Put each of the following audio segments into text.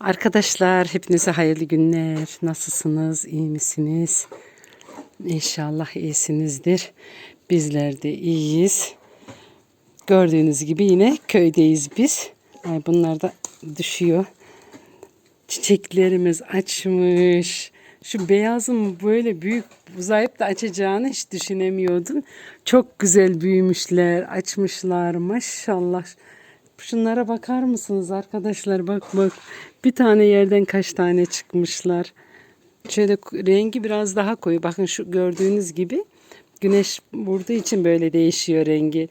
Arkadaşlar hepinize hayırlı günler. Nasılsınız? İyi misiniz? İnşallah iyisinizdir. Bizler de iyiyiz. Gördüğünüz gibi yine köydeyiz biz. Ay bunlar da düşüyor. Çiçeklerimiz açmış. Şu beyazın böyle büyük uzayıp da açacağını hiç düşünemiyordum. Çok güzel büyümüşler, açmışlar maşallah. Şunlara bakar mısınız arkadaşlar? Bak bak. Bir tane yerden kaç tane çıkmışlar. Şöyle rengi biraz daha koyu. Bakın şu gördüğünüz gibi güneş vurduğu için böyle değişiyor rengi.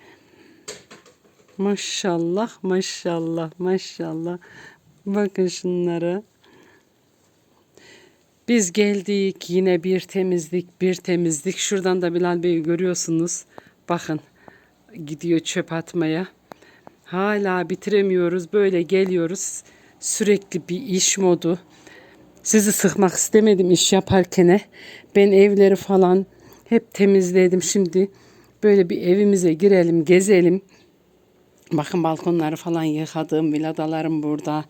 Maşallah, maşallah, maşallah. Bakın şunlara. Biz geldik yine bir temizlik, bir temizlik. Şuradan da Bilal Bey'i görüyorsunuz. Bakın gidiyor çöp atmaya. Hala bitiremiyoruz. Böyle geliyoruz. Sürekli bir iş modu. Sizi sıkmak istemedim iş yaparken. Ben evleri falan hep temizledim. Şimdi böyle bir evimize girelim, gezelim. Bakın balkonları falan yıkadım. Viladalarım burada.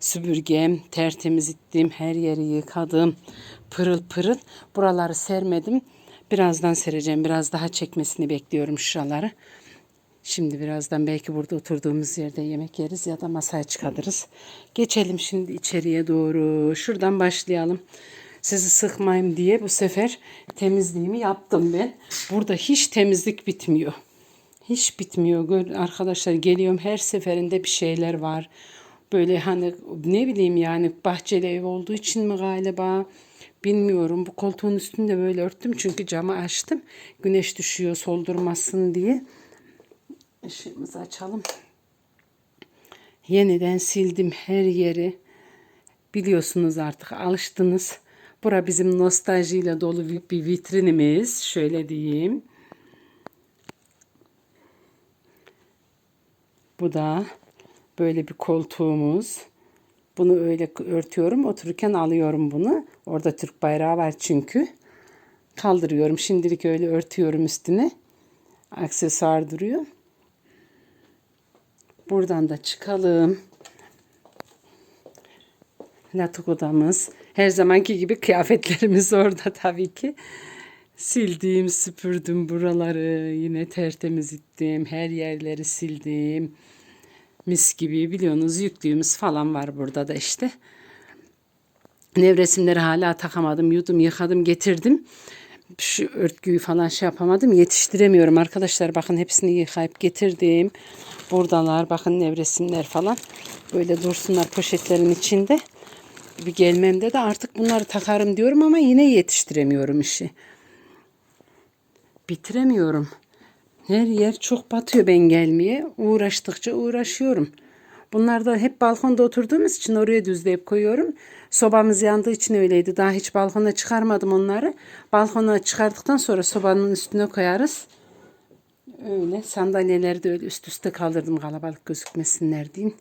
Süpürgem tertemiz ettim. Her yeri yıkadım. Pırıl pırıl. Buraları sermedim. Birazdan sereceğim. Biraz daha çekmesini bekliyorum şuraları. Şimdi birazdan belki burada oturduğumuz yerde yemek yeriz ya da masaya çıkarırız. Geçelim şimdi içeriye doğru. Şuradan başlayalım. Sizi sıkmayayım diye bu sefer temizliğimi yaptım ben. Burada hiç temizlik bitmiyor. Hiç bitmiyor. Arkadaşlar geliyorum her seferinde bir şeyler var. Böyle hani ne bileyim yani bahçeli ev olduğu için mi galiba bilmiyorum. Bu koltuğun üstünde böyle örttüm çünkü camı açtım. Güneş düşüyor soldurmasın diye. Işığımızı açalım. Yeniden sildim her yeri. Biliyorsunuz artık alıştınız. Bura bizim nostaljiyle dolu bir- vitrinimiz. Şöyle diyeyim. Bu da böyle bir koltuğumuz. Bunu öyle örtüyorum. Otururken alıyorum bunu. Orada Türk bayrağı var çünkü. Kaldırıyorum. Şimdilik öyle örtüyorum üstüne. Aksesuar duruyor. Buradan da çıkalım. Yatak odamız. Her zamanki gibi kıyafetlerimiz orada tabii ki. Sildim, süpürdüm buraları. Yine tertemiz ettim. Her yerleri sildim. Mis gibi biliyorsunuz yüklüğümüz falan var burada da işte. Nevresimleri hala takamadım. Yudum, yıkadım, getirdim. Şu örtüyü falan şey yapamadım. Yetiştiremiyorum arkadaşlar. Bakın hepsini yıkayıp getirdim. Buradalar. Bakın nevresimler falan. Böyle dursunlar poşetlerin içinde. Bir gelmemde de artık bunları takarım diyorum ama yine yetiştiremiyorum işi. Bitiremiyorum. Her yer çok batıyor ben gelmeye. Uğraştıkça uğraşıyorum. Bunlar da hep balkonda oturduğumuz için oraya düzleyip koyuyorum. Sobamız yandığı için öyleydi. Daha hiç balkona çıkarmadım onları. Balkona çıkardıktan sonra sobanın üstüne koyarız. Öyle sandalyeleri de öyle üst üste kaldırdım kalabalık gözükmesinler diye.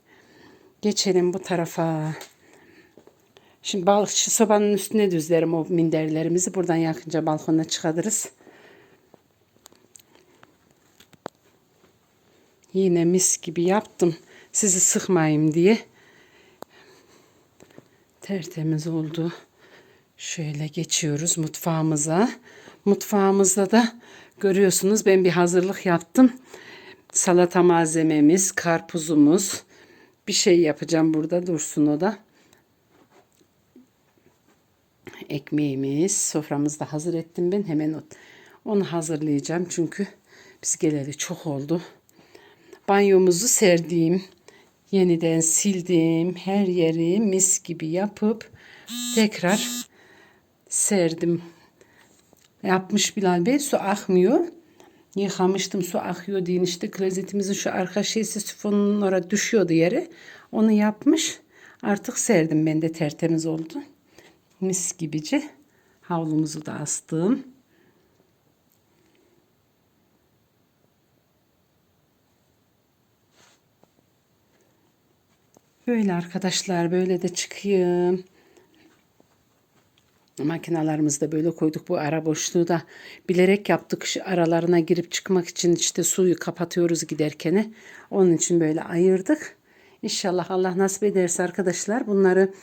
Geçelim bu tarafa. Şimdi balıkçı sobanın üstüne düzlerim o minderlerimizi. Buradan yakınca balkona çıkarırız. Yine mis gibi yaptım. Sizi sıkmayayım diye. Tertemiz oldu. Şöyle geçiyoruz mutfağımıza. Mutfağımızda da görüyorsunuz ben bir hazırlık yaptım. Salata malzememiz, karpuzumuz. Bir şey yapacağım burada dursun o da. Ekmeğimiz, soframızı da hazır ettim ben. Hemen onu hazırlayacağım çünkü biz geleli çok oldu. Banyomuzu serdim. Yeniden sildim. Her yeri mis gibi yapıp tekrar serdim. Yapmış Bilal Bey su akmıyor. Yıkamıştım su akıyor diye işte klozetimizin şu arka şeysi sifonun oraya düşüyordu yere. Onu yapmış. Artık serdim ben de tertemiz oldu. Mis gibice havlumuzu da astım. Böyle arkadaşlar böyle de çıkayım. Makinalarımızı da böyle koyduk. Bu ara boşluğu da bilerek yaptık. Aralarına girip çıkmak için işte suyu kapatıyoruz giderken. Onun için böyle ayırdık. İnşallah Allah nasip ederse arkadaşlar bunları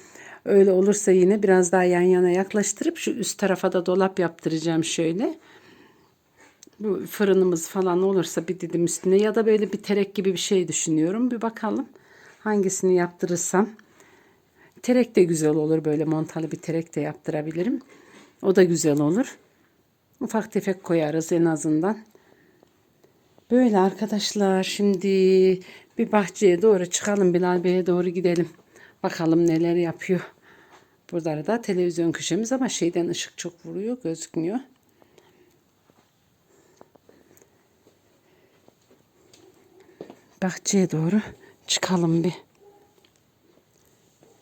öyle olursa yine biraz daha yan yana yaklaştırıp şu üst tarafa da dolap yaptıracağım şöyle. Bu fırınımız falan olursa bir didim üstüne ya da böyle bir terek gibi bir şey düşünüyorum. Bir bakalım hangisini yaptırırsam. Terek de güzel olur böyle montalı bir terek de yaptırabilirim. O da güzel olur. Ufak tefek koyarız en azından. Böyle arkadaşlar şimdi bir bahçeye doğru çıkalım Bilal Bey'e doğru gidelim. Bakalım neler yapıyor. Burada da televizyon köşemiz ama şeyden ışık çok vuruyor gözükmüyor. Bahçeye doğru çıkalım bir.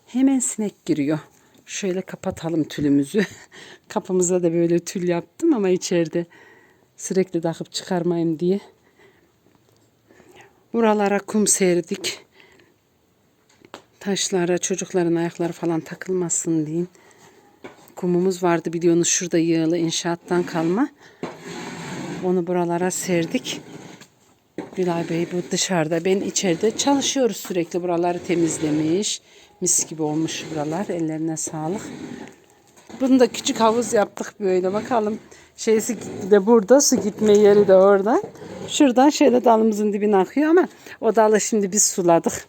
Hemen sinek giriyor. Şöyle kapatalım tülümüzü. Kapımıza da böyle tül yaptım ama içeride sürekli takıp çıkarmayayım diye. Buralara kum serdik. Taşlara çocukların ayakları falan takılmasın diye. Kumumuz vardı biliyorsunuz şurada yığılı inşaattan kalma. Onu buralara serdik. Bilal Bey bu dışarıda. Ben içeride çalışıyoruz sürekli. Buraları temizlemiş. Mis gibi olmuş buralar. Ellerine sağlık. Bunu da küçük havuz yaptık böyle. Bakalım şeysi de burada. Su gitme yeri de orada. Şuradan şöyle dalımızın dibine akıyor ama o dalı şimdi biz suladık.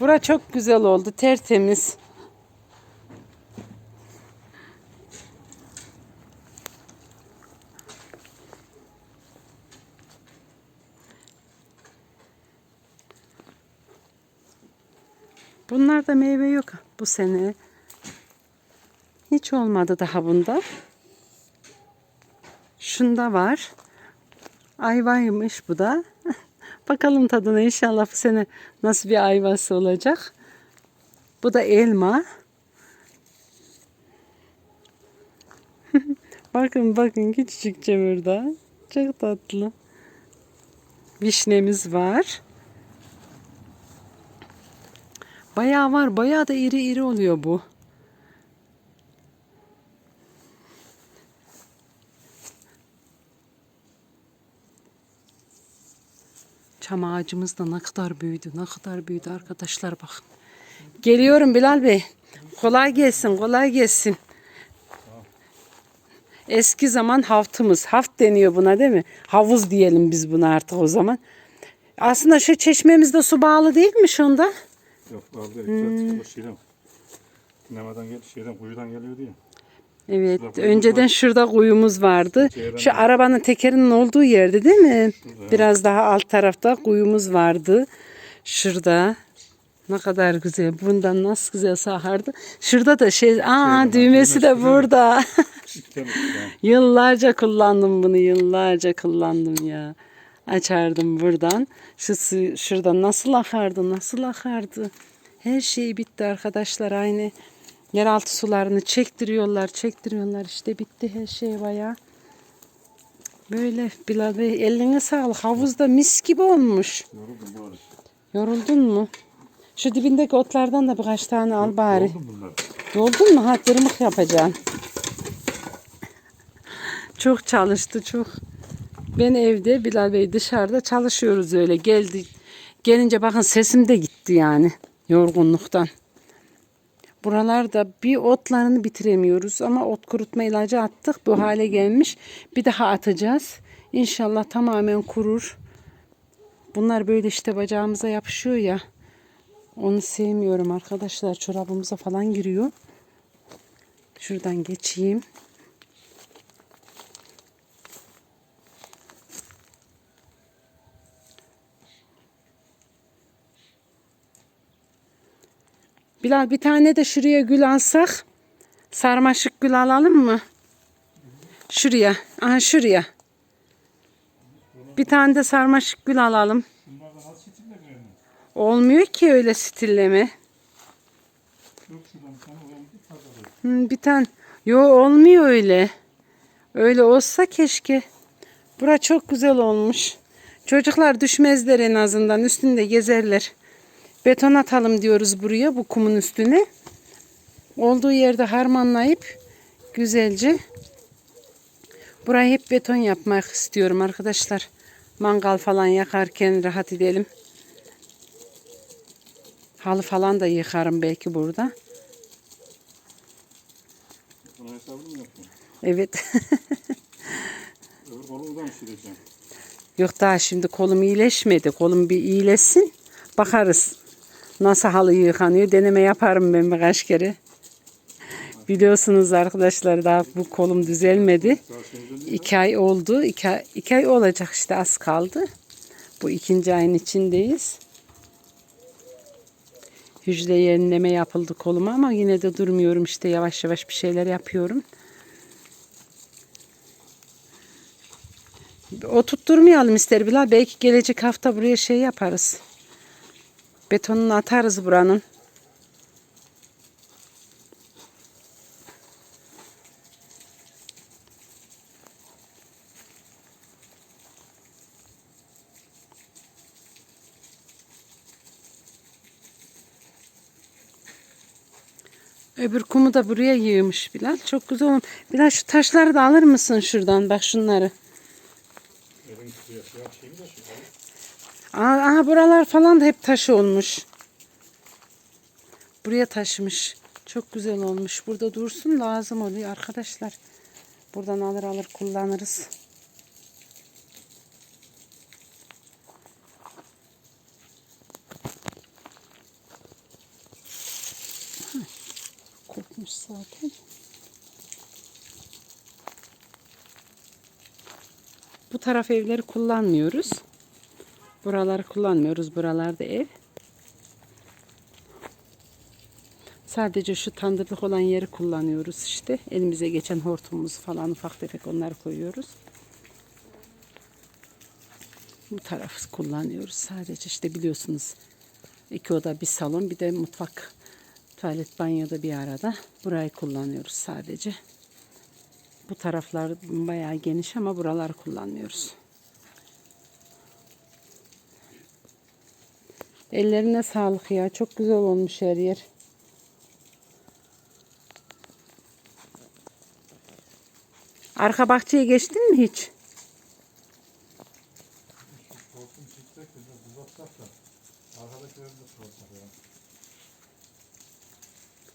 Bura çok güzel oldu. Tertemiz. Bunlarda meyve yok bu sene. Hiç olmadı daha bunda. Şunda var. Ayvaymış bu da. Bakalım tadına inşallah bu sene nasıl bir ayvası olacak. Bu da elma. bakın bakın küçücükçe burada. Çok tatlı. Vişnemiz var. Bayağı var. Bayağı da iri iri oluyor bu. Çam ağacımız da ne kadar büyüdü. Ne kadar büyüdü arkadaşlar bakın. Geliyorum Bilal Bey. Kolay gelsin, kolay gelsin. Eski zaman haftımız. Haft deniyor buna değil mi? Havuz diyelim biz buna artık o zaman. Aslında şu çeşmemizde su bağlı değil mi şunda? Yok aldı. Hmm. Şeyden. Nemadan gel, şeyden kuyudan geliyor diye. Evet, Şurada önceden var. şurada kuyumuz vardı. Çevremde. Şu arabanın tekerinin olduğu yerde değil mi? Biraz daha alt tarafta kuyumuz vardı. Şurada. Ne kadar güzel. Bundan nasıl güzel sahardı. Şurada da şey, aa Çevremde, düğmesi de burada. Yıllarca kullandım bunu, yıllarca kullandım ya. Açardım buradan. Şu şuradan nasıl akardı, nasıl akardı. Her şey bitti arkadaşlar aynı. Yeraltı sularını çektiriyorlar, çektiriyorlar. İşte bitti her şey bayağı. Böyle Bilal Bey eline sağlık. Havuzda mis gibi olmuş. Yoruldum arada. Yoruldun mu? Şu dibindeki otlardan da birkaç tane al bari. Yoldun mu? Ha tırmık yapacaksın. Çok çalıştı çok. Ben evde Bilal Bey dışarıda çalışıyoruz öyle. Geldi. Gelince bakın sesim de gitti yani yorgunluktan. Buralarda bir otlarını bitiremiyoruz ama ot kurutma ilacı attık. Bu hale gelmiş. Bir daha atacağız. İnşallah tamamen kurur. Bunlar böyle işte bacağımıza yapışıyor ya. Onu sevmiyorum arkadaşlar. Çorabımıza falan giriyor. Şuradan geçeyim. Bilal bir tane de şuraya gül alsak. Sarmaşık gül alalım mı? Şuraya. Aha şuraya. Bir tane de sarmaşık gül alalım. Olmuyor ki öyle stilleme. Hı, bir tane. Yo olmuyor öyle. Öyle olsa keşke. Bura çok güzel olmuş. Çocuklar düşmezler en azından. Üstünde gezerler. Beton atalım diyoruz buraya bu kumun üstüne. Olduğu yerde harmanlayıp güzelce burayı hep beton yapmak istiyorum arkadaşlar. Mangal falan yakarken rahat edelim. Halı falan da yıkarım belki burada. Buna hesabını mı yapıyorsun? Evet. Öbür kolu da mı şireceğim? Yok daha şimdi kolum iyileşmedi. Kolum bir iyileşsin. Bakarız. Nasıl halı yıkanıyor. Deneme yaparım ben birkaç kere. Biliyorsunuz arkadaşlar daha bu kolum düzelmedi. İki ay oldu. İki, iki ay olacak işte az kaldı. Bu ikinci ayın içindeyiz. Hücre yenileme yapıldı koluma ama yine de durmuyorum işte yavaş yavaş bir şeyler yapıyorum. O tutturmayalım ister Bilal. Belki gelecek hafta buraya şey yaparız. Betonunu atarız buranın. Öbür kumu da buraya yığmış Bilal. Çok güzel olmuş. Bilal şu taşları da alır mısın şuradan? Bak şunları. elin tutuyor. Ya şeyi de şu. Aa, aha buralar falan da hep taş olmuş. Buraya taşımış. Çok güzel olmuş. Burada dursun lazım oluyor arkadaşlar. Buradan alır alır kullanırız. Kopmuş zaten. Bu taraf evleri kullanmıyoruz. Buraları kullanmıyoruz. Buralarda ev. Sadece şu tandırlık olan yeri kullanıyoruz işte. Elimize geçen hortumumuzu falan ufak tefek onları koyuyoruz. Bu tarafı kullanıyoruz. Sadece işte biliyorsunuz iki oda bir salon bir de mutfak tuvalet banyoda bir arada. Burayı kullanıyoruz sadece. Bu taraflar bayağı geniş ama buraları kullanmıyoruz. Ellerine sağlık ya. Çok güzel olmuş her yer. Arka bahçeye geçtin mi hiç?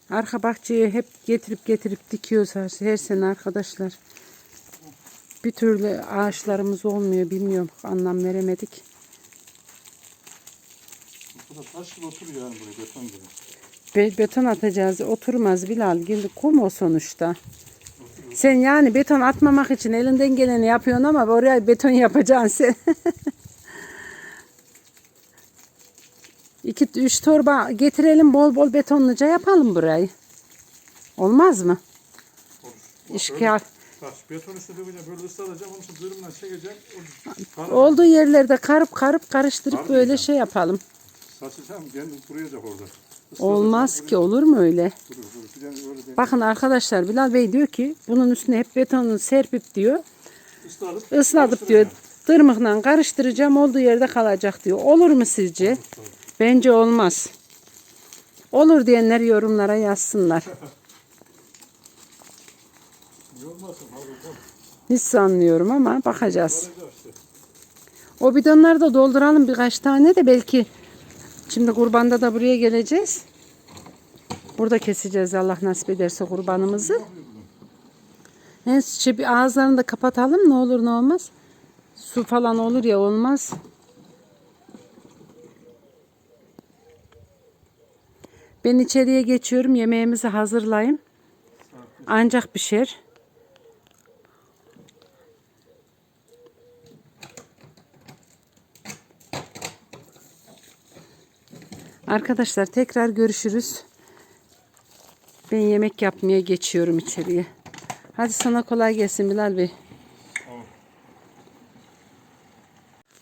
Arka bahçeye hep getirip getirip dikiyoruz her, her sene arkadaşlar. Bir türlü ağaçlarımız olmuyor bilmiyorum. Anlam veremedik. Gibi oturuyor yani buraya beton gibi. Be- beton atacağız. Oturmaz Bilal. Geldi kum o sonuçta. Sen yani beton atmamak için elinden geleni yapıyorsun ama oraya beton yapacaksın sen. İki, üç torba getirelim bol bol betonluca yapalım burayı. Olmaz mı? Olur. İşgal. Beton işte böyle böyle ıslatacak onu şu dırımdan çekecek. O kar- Olduğu yerlerde karıp karıp karıştırıp böyle ya. şey yapalım. Saçacağım kendi kuruyacak orada. Islatacak, Olmaz ki olur mu öyle? Dur dur bir tane öyle değil. Bakın arkadaşlar Bilal Bey diyor ki bunun üstüne hep betonunu serpip diyor. Islatıp, Islatıp diyor tırmıkla karıştıracağım olduğu yerde kalacak diyor. Olur mu sizce? Bence olmaz. Olur diyenler yorumlara yazsınlar. Yormasın abi. bak. Hiç sanmıyorum ama bakacağız. İşte. O bidonları da dolduralım birkaç tane de belki şimdi kurbanda da buraya geleceğiz. Burada keseceğiz Allah nasip ederse kurbanımızı. Neyse bir ağızlarını da kapatalım ne olur ne olmaz. Su falan olur ya olmaz. Ben içeriye geçiyorum yemeğimizi hazırlayayım. Ancak pişer. Arkadaşlar tekrar görüşürüz. Ben yemek yapmaya geçiyorum içeriye. Hadi sana kolay gelsin Bilal Bey.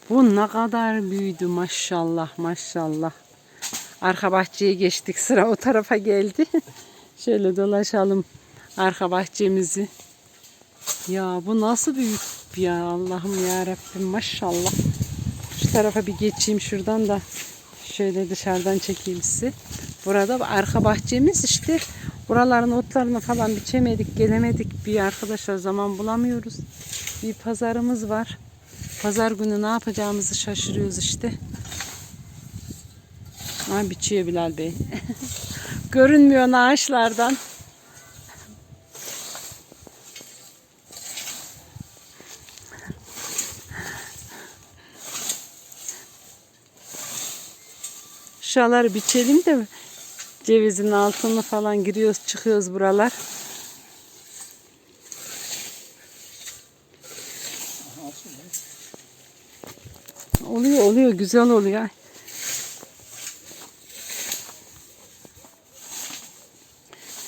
Bu ne kadar büyüdü maşallah maşallah. Arka bahçeye geçtik sıra o tarafa geldi. Şöyle dolaşalım arka bahçemizi. Ya bu nasıl büyük ya Allah'ım ya Rabbim maşallah. Şu tarafa bir geçeyim şuradan da şöyle dışarıdan çekeyim sizi. Burada arka bahçemiz işte buraların otlarını falan biçemedik gelemedik bir arkadaşlar zaman bulamıyoruz. Bir pazarımız var. Pazar günü ne yapacağımızı şaşırıyoruz işte. Ha biçiyor Bilal Bey. Görünmüyor ağaçlardan. Şuraları biçelim de cevizin altını falan giriyoruz çıkıyoruz buralar. Oluyor oluyor güzel oluyor.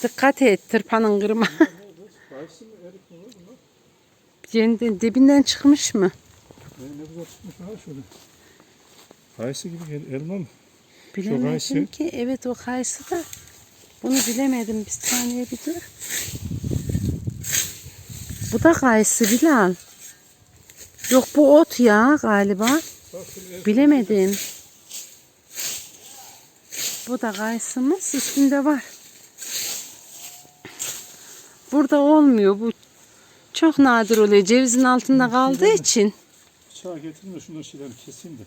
Dikkat et tırpanın kırma. Yeniden dibinden çıkmış mı? Ne, güzel çıkmış ha şöyle. Kayısı gibi elma mı? Bilemedim kayısı. ki. Evet o kayısı da. Bunu bilemedim. Bir saniye bir dur. Bu da kayısı Bilal. Yok bu ot ya galiba. Bilemedim. Bu da kayısımız üstünde var. Burada olmuyor. Bu çok nadir oluyor. Cevizin altında kaldığı için Bıçağı getireyim de şundan şeyleri keseyim de.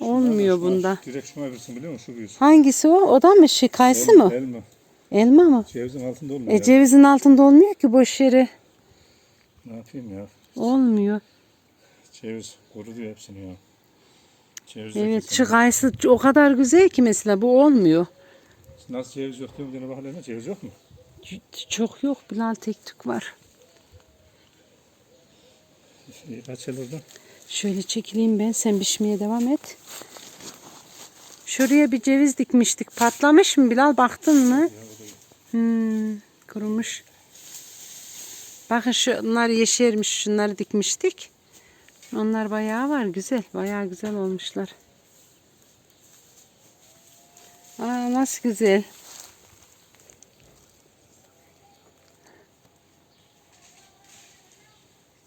Olmuyor bunda. Direkt şuna versin biliyor musun? Şu büyüsün. Hangisi o? O da mı şey kayısı mı? Elma. Elma mı? Cevizin altında olmuyor E ya. cevizin altında olmuyor ki boş yere. Ne yapayım ya? Olmuyor. Ceviz kurudu hepsini ya. Ceviz Evet şu kayısı o kadar güzel ki mesela bu olmuyor. Nasıl ceviz yok diyorum gene bakalım ceviz yok mu? Çok yok Bilal tek tük var. Kaç el oradan? Şöyle çekileyim ben sen pişmeye devam et. Şuraya bir ceviz dikmiştik. Patlamış mı Bilal baktın mı? Hmm, kurumuş. Bakın şunlar yeşermiş. Şunları dikmiştik. Onlar bayağı var. Güzel. Bayağı güzel olmuşlar. Aa, nasıl güzel.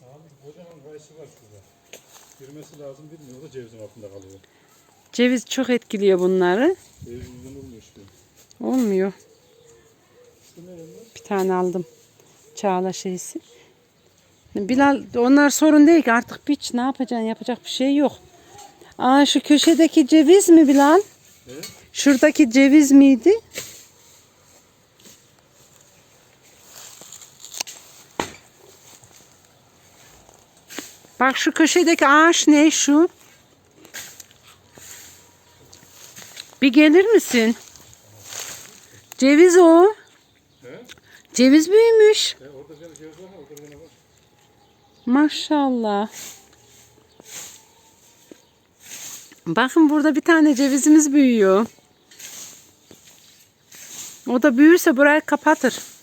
Abi kocaman kayısı var şurada. Girmesi lazım bilmiyor. O da cevizin altında kalıyor. Ceviz çok etkiliyor bunları. Ceviz olmuyor işte. Olmuyor. Bir tane aldım. Çağla şeysi. Bilal onlar sorun değil ki artık biç ne yapacaksın yapacak bir şey yok. Aa şu köşedeki ceviz mi Bilal? Evet. Şuradaki ceviz miydi? Bak şu köşedeki ağaç ne şu? Bir gelir misin? Ceviz o. He? Ceviz büyümüş. E, orada ceviz var? Orada var. Maşallah. Bakın burada bir tane cevizimiz büyüyor. O da büyürse burayı kapatır.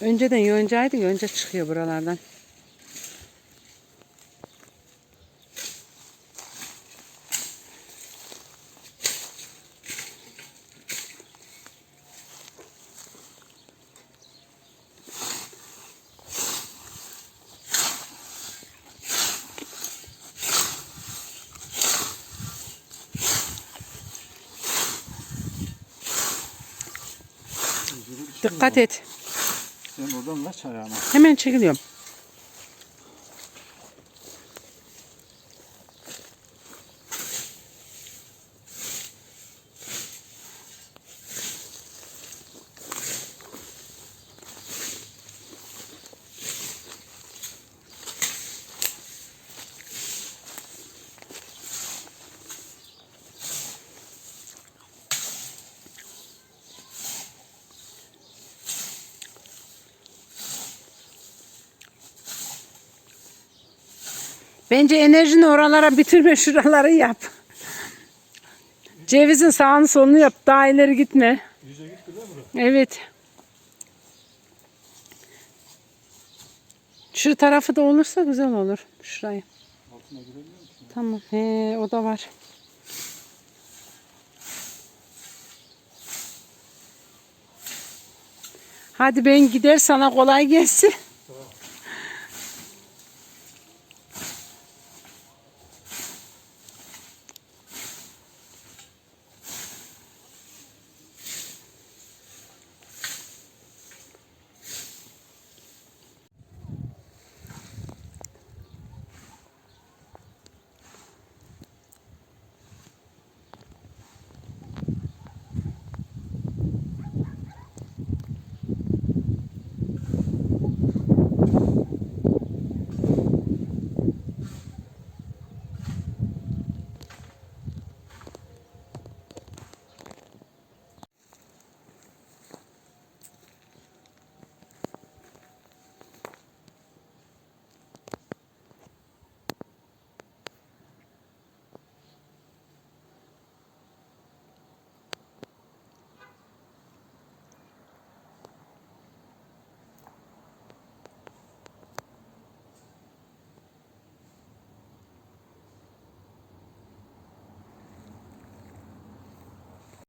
Önceden yoncaydı, yonca çıkıyor buralardan. Dikkat et. Sen oradan kaç ayağına. Hemen çekiliyorum. Bence enerjini oralara bitirme şuraları yap. Cevizin sağını solunu yap. Daha ileri gitme. Değil mi? Evet. Şu tarafı da olursa güzel olur. Şurayı. Altına girebiliyor musun? Tamam. He, o da var. Hadi ben gider sana kolay gelsin. Tamam.